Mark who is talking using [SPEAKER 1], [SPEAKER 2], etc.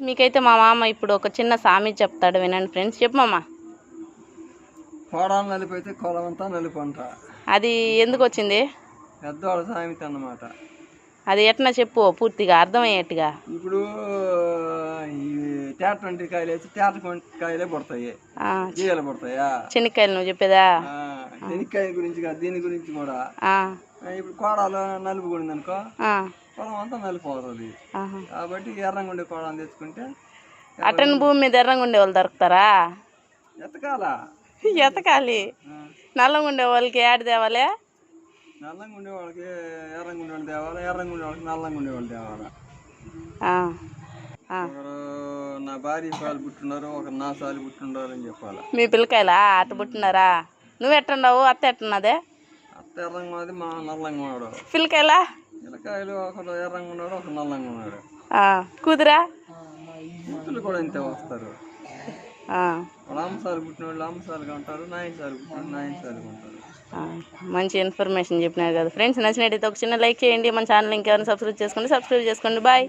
[SPEAKER 1] మీకైతే మా మామ ఇప్పుడు ఒక చిన్న సామెత చెప్తాడు వినండి ఫ్రెండ్స్. చెప్పు మామ.
[SPEAKER 2] కోడాలు నలిపైతే కొలవంతా నలుపంట.
[SPEAKER 1] అది ఎందుకు వచ్చింది?
[SPEAKER 2] పెద్దవాళ్ళ సామెత అన్నమాట.
[SPEAKER 1] అది ఎట్లా చెప్పు పూర్తిగా అర్థమయ్యేట్టుగా.
[SPEAKER 2] ఇప్పుడు తేట వంటి కాయలు వేసి తేట కాయలే పడతాయి. పడతాయా?
[SPEAKER 1] చెనిక్కాయలు నువ్వు చెప్పేదా?
[SPEAKER 2] ఆ, శనక్కాయ గురించి కాదు దీని గురించి కూడా. ఇప్పుడు కోడాలు నలుపు కొడింది అనుకో పొలం అంతా నలుపు అవుతుంది.
[SPEAKER 1] ఆహా.
[SPEAKER 2] కాబట్టి ఎర్రంగా ఉండే కోడాలు తెచ్చుకుంటే
[SPEAKER 1] అటన్ భూమి మీద ఎర్రంగా ఉండే వాళ్ళు దొరుకుతారా? ఎతకాలి.
[SPEAKER 2] ఆ,
[SPEAKER 1] నల్లగా ఉండే వాళ్ళకి యాడ్ తేవాలే?
[SPEAKER 2] నల్లంగా ఉండే వాళ్ళకి ఎర్రంగా ఉండే వాళ్ళు తేవాలా ఎర్రంగా ఉండే వాళ్ళకి నల్లంగా ఉండే వాళ్ళు తేవాలా. ఒకరు నా భార్య సార్లు పుట్టున్నారు ఒకరు నా సార్లు పుట్టిండారు అని చెప్పాలి.
[SPEAKER 1] మీ పిల్లకాయలా? అట్ట పుట్టినారా నువ్వు ఎట్టున్నావు? అత్త ఎట్టున్నదే?
[SPEAKER 2] అత్త ఎర్రంగా ఉన్నది మా నల్లంగా ఉన్నాడు.
[SPEAKER 1] పిల్లకాయలా?
[SPEAKER 2] పిల్లకాయలు ఒకరు ఎర్రంగా ఉన్నాడు ఒకరు నల్లంగా ఉన్నాడు.
[SPEAKER 1] ఆ, కూతురా?
[SPEAKER 2] కూతులు కూడా ఇంతే వస్తారు. పుట్టిన వాళ్ళు ఉంటారు పుట్టిన ఉంటారు.
[SPEAKER 1] మంచి ఇన్ఫర్మేషన్ చెప్పినారు కదా. ఫ్రెండ్స్ నచ్చినట్టయితే ఒక చిన్న లైక్ చేయండి. మన ఛానల్ ఇంకెవరైనా సబ్స్క్రైబ్ చేసుకోండి సబ్స్క్రైబ్ చేసుకోండి. బాయ్